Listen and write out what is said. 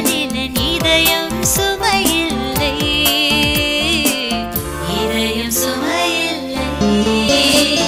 நிதய